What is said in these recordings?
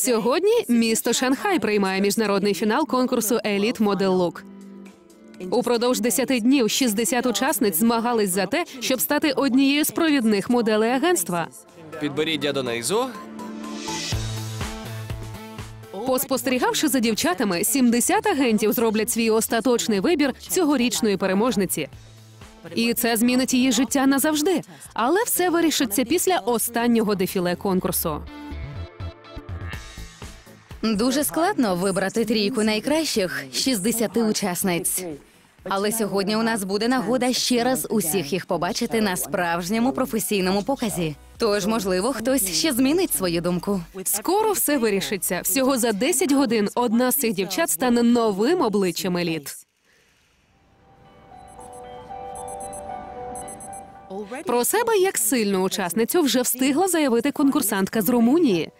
Сьогодні місто Шанхай приймає міжнародний фінал конкурсу Еліт Model Look. Упродовж 10 днів 60 учасниць змагались за те, щоб стати однією з провідних моделей агентства. Підборіддя донизу. Поспостерігавши за дівчатами, 70 агентів зроблять свій остаточний вибір цьогорічної переможниці. І це змінить її життя назавжди. Але все вирішиться після останнього дефіле конкурсу. Дуже складно вибрати трійку найкращих 60 учасниць. Але сьогодні у нас буде нагода ще раз усіх їх побачити на справжньому професійному показі. Тож, можливо, хтось ще змінить свою думку. Скоро все вирішиться. Всього за 10 годин одна з цих дівчат стане новим обличчям еліт. Про себе як сильну учасницю вже встигла заявити конкурсантка з Румунії.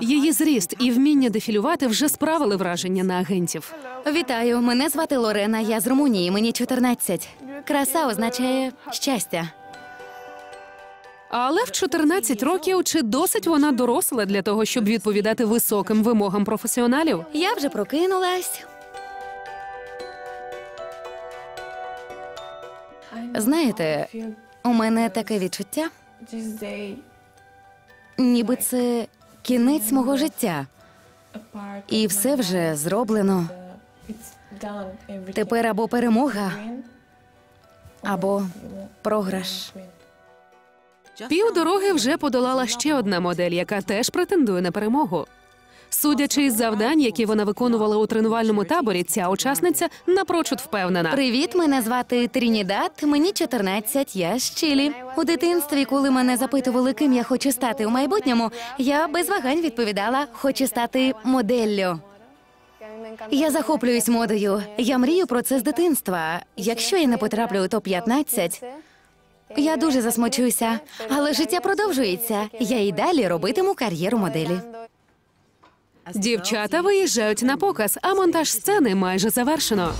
Її зріст і вміння дефілювати вже справили враження на агентів. Вітаю, мене звати Лорена. Я з Румунії. Мені 14. Краса означає щастя. Але в 14 років чи досить вона доросла для того, щоб відповідати високим вимогам професіоналів? Я вже прокинулась. Знаєте, у мене таке відчуття, ніби це кінець мого життя. І все вже зроблено. Тепер або перемога, або програш. Півдороги вже подолала ще одна модель, яка теж претендує на перемогу. Судячи із завдань, які вона виконувала у тренувальному таборі, ця учасниця напрочуд впевнена. Привіт, мене звати Трінідад. Мені 14, я з Чилі. У дитинстві, коли мене запитували, ким я хочу стати у майбутньому, я без вагань відповідала: хочу стати моделлю. Я захоплююсь модою. Я мрію про це з дитинства. Якщо я не потраплю у топ 15 я дуже засмучуся. Але життя продовжується. Я і далі робитиму кар'єру моделі. Дівчата виїжджають на показ, а монтаж сцени майже завершено.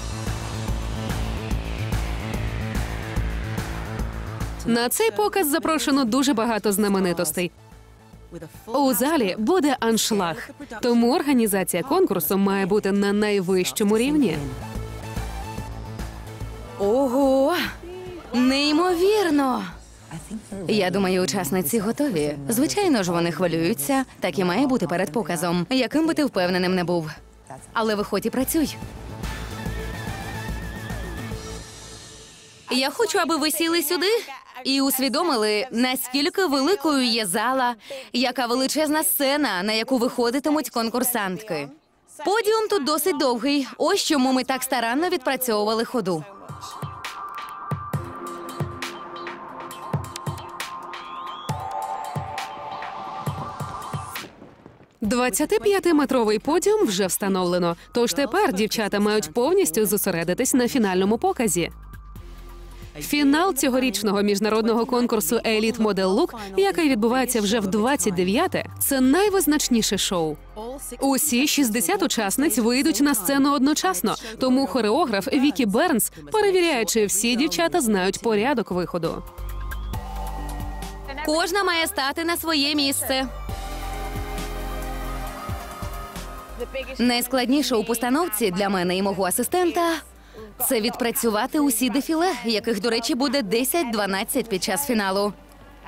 На цей показ запрошено дуже багато знаменитостей. У залі буде аншлаг, тому організація конкурсу має бути на найвищому рівні. Ого! Неймовірно! Я думаю, учасниці готові. Звичайно ж, вони хвилюються. Так і має бути перед показом, яким би ти впевненим не був. Але виходь і працюй. Я хочу, аби ви сіли сюди і усвідомили, наскільки великою є зала, яка величезна сцена, на яку виходитимуть конкурсантки. Подіум тут досить довгий. Ось чому ми так старанно відпрацьовували ходу. 25-метровий подіум вже встановлено. Тож тепер дівчата мають повністю зосередитись на фінальному показі. Фінал цьогорічного міжнародного конкурсу Еліт Model Look, який відбувається вже в 29-те, це найвизначніше шоу. Усі 60 учасниць вийдуть на сцену одночасно. Тому хореограф Вікі Бернс перевіряє, чи всі дівчата знають порядок виходу. Кожна має стати на своє місце. Найскладніше у постановці для мене і мого асистента це відпрацювати усі дефіле, яких, до речі, буде 10-12 під час фіналу.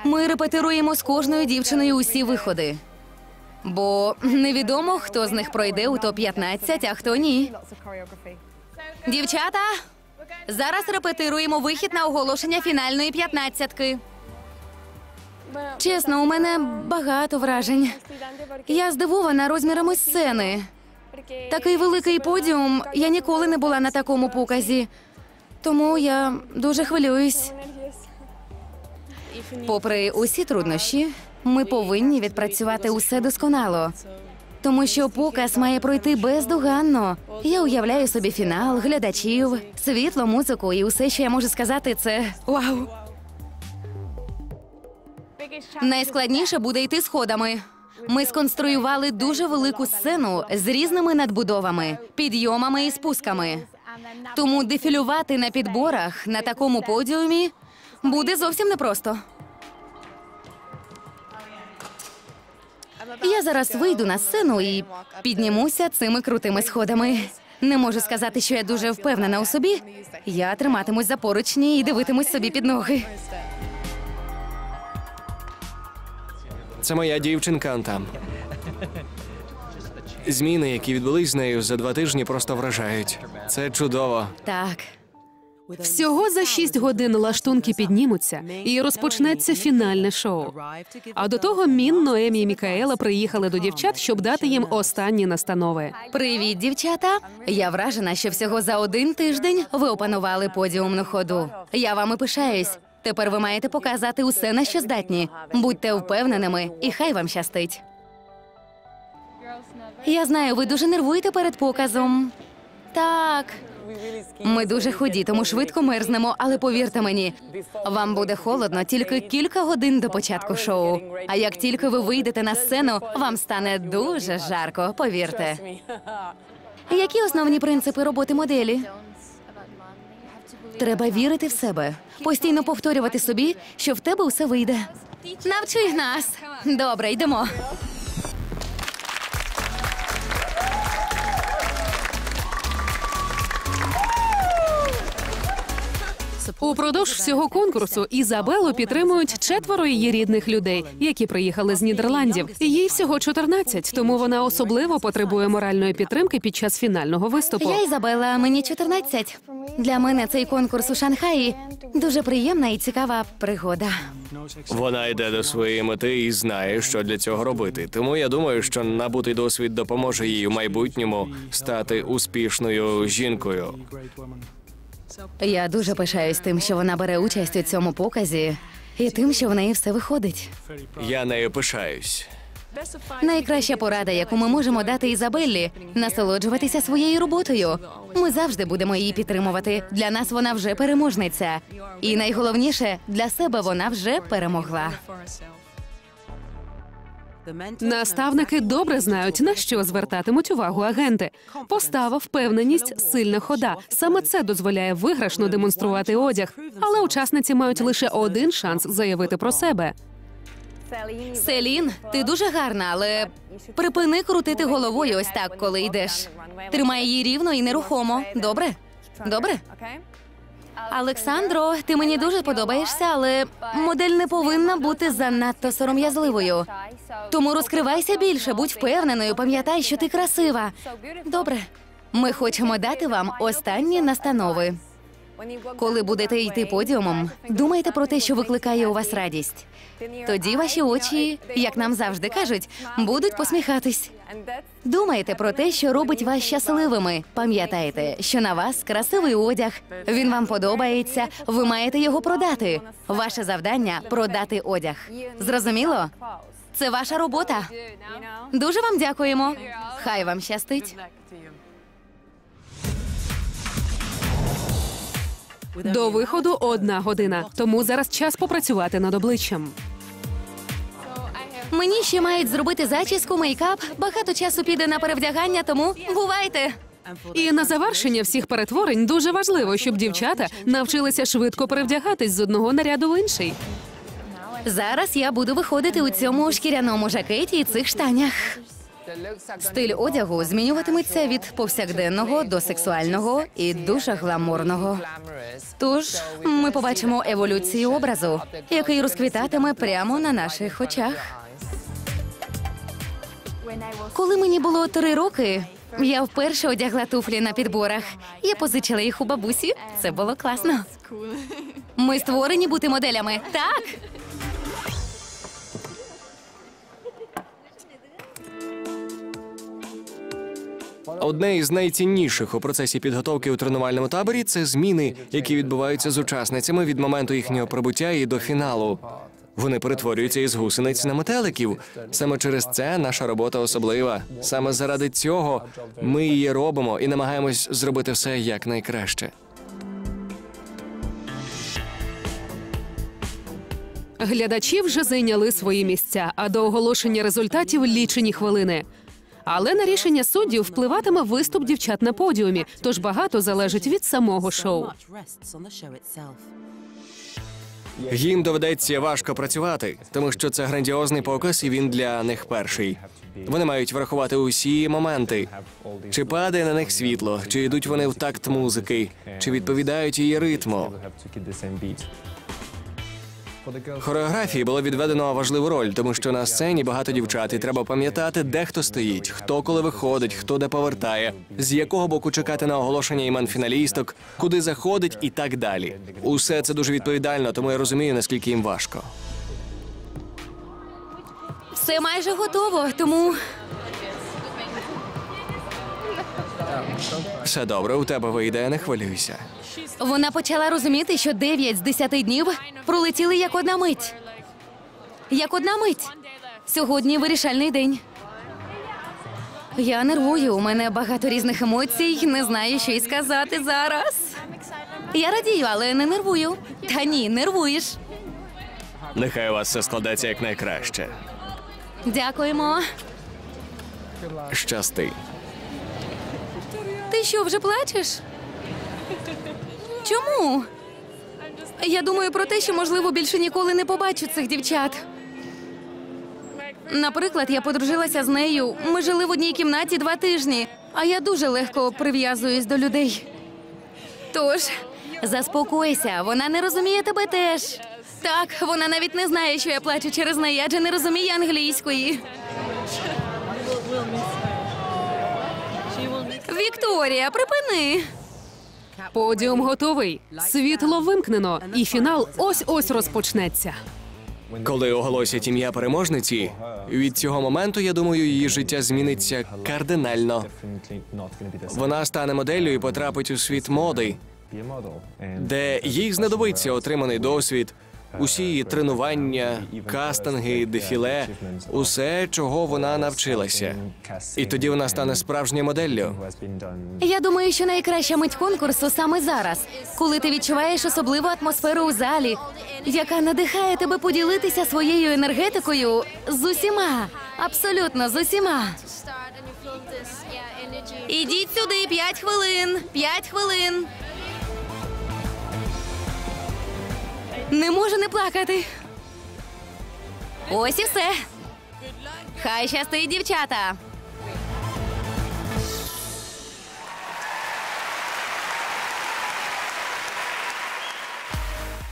Ми репетируємо з кожною дівчиною усі виходи. Бо невідомо, хто з них пройде у топ-15, а хто ні. Дівчата, зараз репетируємо вихід на оголошення фінальної п'ятнадцятки. Чесно, у мене багато вражень. Я здивована розмірами сцени. Такий великий подіум. Я ніколи не була на такому показі. Тому я дуже хвилююсь. Попри усі труднощі, ми повинні відпрацювати усе досконало. Тому що показ має пройти бездоганно. Я уявляю собі фінал, глядачів, світло, музику, і усе, що я можу сказати, це вау. Найскладніше буде йти сходами. Ми сконструювали дуже велику сцену з різними надбудовами, підйомами і спусками. Тому дефілювати на підборах на такому подіумі буде зовсім непросто. Я зараз вийду на сцену і піднімуся цими крутими сходами. Не можу сказати, що я дуже впевнена у собі. Я триматимусь за поручні і дивитимусь собі під ноги. Це моя дівчинка там. Зміни, які відбулись з нею за два тижні, просто вражають. Це чудово. Так, Всього за шість годин лаштунки піднімуться і розпочнеться фінальне шоу. А до того Мін, Ноемі і Мікаела приїхали до дівчат, щоб дати їм останні настанови. привіт, дівчата. Я вражена, що всього за один тиждень ви опанували подіумну ходу. Я вами пишаюсь. Тепер ви маєте показати усе, на що здатні. Будьте впевненими, і хай вам щастить. Я знаю, ви дуже нервуєте перед показом. Так. Ми дуже худі, тому швидко мерзнемо, але повірте мені, вам буде холодно тільки кілька годин до початку шоу. А як тільки ви вийдете на сцену, вам стане дуже жарко, повірте. Які основні принципи роботи моделі? Треба вірити в себе, постійно повторювати собі, що в тебе усе вийде. Навчи нас. Добре, йдемо. Упродовж всього конкурсу Ізабелу підтримують четверо її рідних людей, які приїхали з Нідерландів. Їй всього 14, тому вона особливо потребує моральної підтримки під час фінального виступу. Я Ізабела, мені 14. Для мене цей конкурс у Шанхаї дуже приємна і цікава пригода. Вона йде до своєї мети і знає, що для цього робити. Тому я думаю, що набутий досвід допоможе їй у майбутньому стати успішною жінкою. Я дуже пишаюсь тим, що вона бере участь у цьому показі, і тим, що в неї все виходить. Я нею пишаюсь. Найкраща порада, яку ми можемо дати Ізабеллі, насолоджуватися своєю роботою. Ми завжди будемо її підтримувати. Для нас вона вже переможниця. І найголовніше для себе вона вже перемогла. Наставники добре знають на що звертатимуть увагу агенти. Постава, впевненість, сильна хода. Саме це дозволяє виграшно демонструвати одяг. Але учасниці мають лише один шанс заявити про себе. Селін, ти дуже гарна, але припини крутити головою ось так, коли йдеш. Тримай її рівно і нерухомо. Добре? Добре? Олександро, ти мені дуже подобаєшся, але модель не повинна бути занадто сором'язливою. Тому розкривайся більше, будь впевненою, пам'ятай, що ти красива. Добре. Ми хочемо дати вам останні настанови. Коли будете йти подіумом, думайте про те, що викликає у вас радість. Тоді ваші очі, як нам завжди кажуть, будуть посміхатись. Думайте про те, що робить вас щасливими. Пам'ятайте, що на вас красивий одяг. Він вам подобається. Ви маєте його продати. Ваше завдання продати одяг. Зрозуміло? Це ваша робота. Дуже вам дякуємо. Хай вам щастить. До виходу одна година. Тому зараз час попрацювати над обличчям. Мені ще мають зробити зачіску, мейкап. Багато часу піде на перевдягання, тому бувайте. І на завершення всіх перетворень дуже важливо, щоб дівчата навчилися швидко перевдягатись з одного наряду в інший. Зараз я буду виходити у цьому шкіряному жакеті і цих штанях. Стиль одягу змінюватиметься від повсякденного до сексуального і дуже гламурного. Тож ми побачимо еволюцію образу, який розквітатиме прямо на наших очах. Коли мені було три роки, я вперше одягла туфлі на підборах. Я позичила їх у бабусі. Це було класно. Ми створені бути моделями. Так. Одне із найцінніших у процесі підготовки у тренувальному таборі це зміни, які відбуваються з учасницями від моменту їхнього прибуття і до фіналу. Вони перетворюються із гусениць на метеликів. Саме через це наша робота особлива. Саме заради цього ми її робимо і намагаємось зробити все якнайкраще. Глядачі вже зайняли свої місця, а до оголошення результатів лічені хвилини. Але на рішення суддів впливатиме виступ дівчат на подіумі, тож багато залежить від самого шоу. Їм доведеться важко працювати, тому що це грандіозний показ, і він для них перший. Вони мають врахувати усі моменти. Чи падає на них світло, чи йдуть вони в такт музики, чи відповідають її ритму. Хореографії було відведено важливу роль, тому що на сцені багато дівчат, і треба пам'ятати, де хто стоїть, хто коли виходить, хто де повертає, з якого боку чекати на оголошення імен фіналісток, куди заходить і так далі. Усе це дуже відповідально, тому я розумію, наскільки їм важко. Все майже готово, тому Все добре, у тебе вийде, не хвилюйся. Вона почала розуміти, що 9 з 10 днів пролетіли як одна мить. Як одна мить. Сьогодні вирішальний день. Я нервую, у мене багато різних емоцій, не знаю, що й сказати зараз. Я радію, але не нервую. Та ні, нервуєш. Нехай у вас все складеться якнайкраще. Дякуємо. Щасти. Ти що, вже плачеш? Чому? Я думаю про те, що можливо більше ніколи не побачу цих дівчат. Наприклад, я подружилася з нею. Ми жили в одній кімнаті два тижні, а я дуже легко прив'язуюсь до людей. Тож, заспокойся, вона не розуміє тебе теж. Так, вона навіть не знає, що я плачу через неї, адже не розуміє англійської. Вікторія, припини. Подіум готовий, світло вимкнено, і фінал ось ось розпочнеться. Коли оголосять ім'я переможниці, від цього моменту, я думаю, її життя зміниться кардинально. Вона стане моделлю і потрапить у світ моди, де їй знадобиться отриманий досвід, усі її тренування, кастинги, дефіле, усе, чого вона навчилася. І тоді вона стане справжньою моделлю. Я думаю, що найкраща мить конкурсу саме зараз, коли ти відчуваєш особливу атмосферу у залі, яка надихає тебе поділитися своєю енергетикою з усіма, абсолютно з усіма. Ідіть сюди, п'ять хвилин, п'ять хвилин. Не можу не плакати. Ось і все. Хай щастить, дівчата.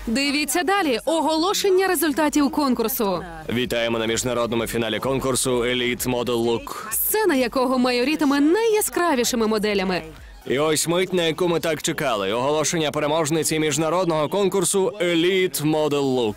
Дивіться далі оголошення результатів конкурсу, Вітаємо на міжнародному фіналі конкурсу Elite Model Look. сцена якого майорітиме найяскравішими моделями. І ось мить, на яку ми так чекали. Оголошення переможниці міжнародного конкурсу Еліт Model Look.